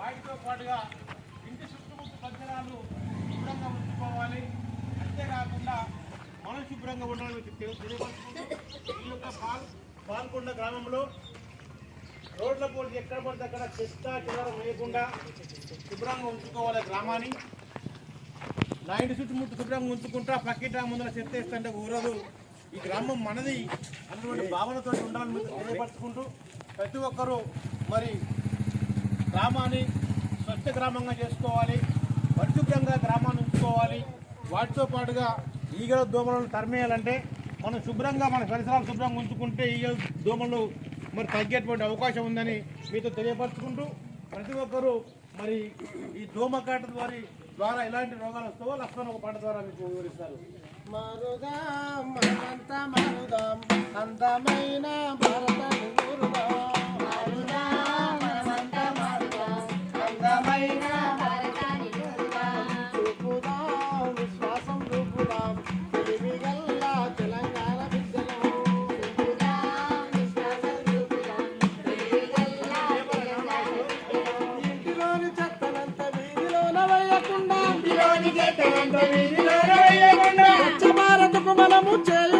వాటితో పాటుగా ఇంటి చుట్టుముట్టు పరిసరాలు శుభ్రంగా ఉంచుకోవాలి. అంతేకాకుండా మనం శుభ్రంగా ఉండాలని మీకు తెలి- తెలియపరుచుకుంటూ ఈ యొక్క పాల్ పాల్కొండ గ్రామంలో రోడ్ల పోటీ ఎక్కడ పడితే అక్కడ చెత్త చెదరం వేయకుండా శుభ్రంగా ఉంచుకోవాలి గ్రామాన్ని. నా ఇంటి చుట్టుముట్టు శుభ్రంగా ఉంచుకుంటా పక్కింటి ముందర చెత్త వేస్తుంటే ఊరదు. ఈ గ్రామం మనది అన్నటువంటి భావనతో ఉండాలని మీకు తెలియపరుచుకుంటూ ప్రతి ఒక్కరూ మరి గ్రామాన్ని స్వచ్ఛ గ్రామంగా చేసుకోవాలి పరిశుభ్రంగా గ్రామాన్ని ఉంచుకోవాలి. వాటితో పాటుగా ఈగల దోమలను తరిమేయాలంటే మనం శుభ్రంగా మన పరిసరాలు శుభ్రంగా ఉంచుకుంటే ఈగల దోమలు మరి తగ్గేటువంటి అవకాశం ఉందని మీతో తెలియపరచుకుంటూ ప్రతి ఒక్కరూ మరి ఈ దోమకాట ద్వారా ద్వారా ఎలాంటి రోగాలు వస్తావో లక్ష్మణ ఒక పాట ద్వారా మీకు వివరిస్తారు. మరుదాం మనమంతా భారత Double tell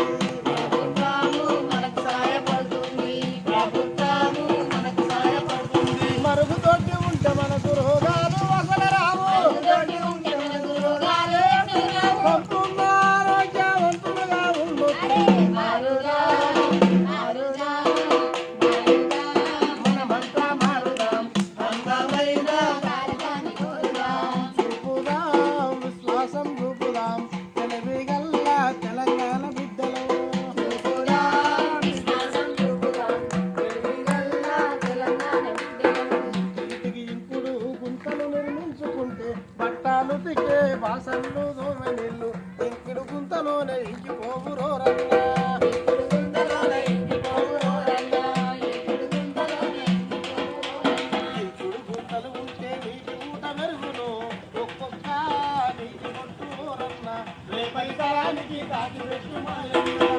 గుంతలోనే ఇంకిపోవురో రేపటి తరానికి కాకి పెట్టుమాలి